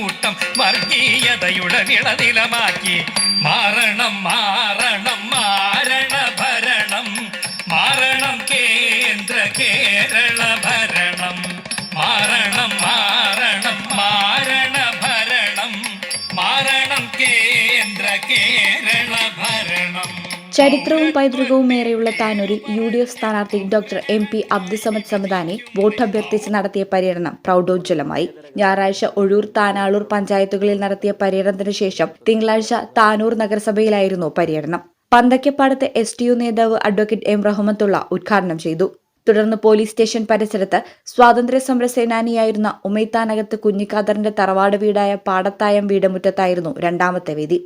കൂട്ടം വർഗീയതയുടെ വിളനിലമാക്കി മാറണം മാറണം മാരണ ഭരണം. മാറണം കേന്ദ്ര കേരള ഭരണം. മാറണം മാറണം മാരണ ഭരണം. മാറണം കേന്ദ്ര കേരള ചരിത്രവും പൈതൃകവും ഏറെയുള്ള താനൂരിൽ യു ഡി എഫ് സ്ഥാനാർത്ഥി ഡോക്ടർ എം പി അബ്ദുസമദ് സമദാനെ വോട്ട് അഭ്യർത്ഥിച്ച് നടത്തിയ പര്യടനം പ്രൗഢോജ്വലമായി. ഞായറാഴ്ച ഒഴൂർ താനാളൂർ പഞ്ചായത്തുകളിൽ നടത്തിയ പര്യടനത്തിന് ശേഷം തിങ്കളാഴ്ച താനൂർ നഗരസഭയിലായിരുന്നു പര്യടനം. പന്തക്കപ്പാടത്ത് എസ് ടി യു നേതാവ് അഡ്വക്കേറ്റ് എം റഹ്മത്തുള്ള ഉദ്ഘാടനം ചെയ്തു. തുടർന്ന് പോലീസ് സ്റ്റേഷൻ പരിസരത്ത് സ്വാതന്ത്ര്യ സമര സേനാനിയായിരുന്ന ഉമൈത്താനകത്ത് കുഞ്ഞിക്കാദറിന്റെ തറവാട് വീടായ പാടത്തായം വീടമുറ്റത്തായിരുന്നു രണ്ടാമത്തെ വേദി.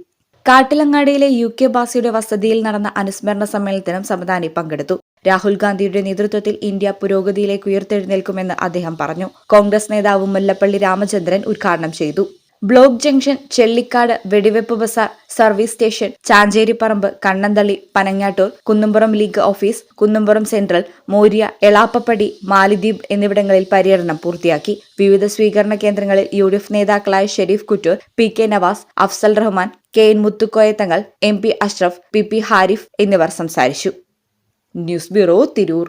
കാട്ടിലങ്ങാടിയിലെ യു കെ ബാസിയുടെ വസതിയിൽ നടന്ന അനുസ്മരണ സമ്മേളനത്തിനും സമദാനി പങ്കെടുത്തു. രാഹുൽ ഗാന്ധിയുടെ നേതൃത്വത്തിൽ ഇന്ത്യ പുരോഗതിയിലേക്ക് ഉയർത്തെഴുന്നേൽക്കുമെന്ന് അദ്ദേഹം പറഞ്ഞു. കോൺഗ്രസ് നേതാവ് മുല്ലപ്പള്ളി രാമചന്ദ്രൻ ഉദ്ഘാടനം ചെയ്തു. ബ്ലോക്ക് ജംഗ്ഷൻ ചെള്ളിക്കാട് വെടിവെപ്പ് Bazar service station Chancheriparamb Kannanthalli Panangattur Kunnumpuram league office Kunnumpuram central Morya Elappappadi Malidweep എന്നിവിടങ്ങളിൽ പര്യടനം പൂർത്തിയാക്കി. വിവിധ സ്വീകരണ കേന്ദ്രങ്ങളിൽ യു ഡി എഫ് നേതാക്കളായ Sharif Kuttur P K Navas Afsal Rahman K N Muthukoya Thangal M P Ashraf P P Harif എന്നിവർ സംസാരിച്ചു. News bureau Tirur.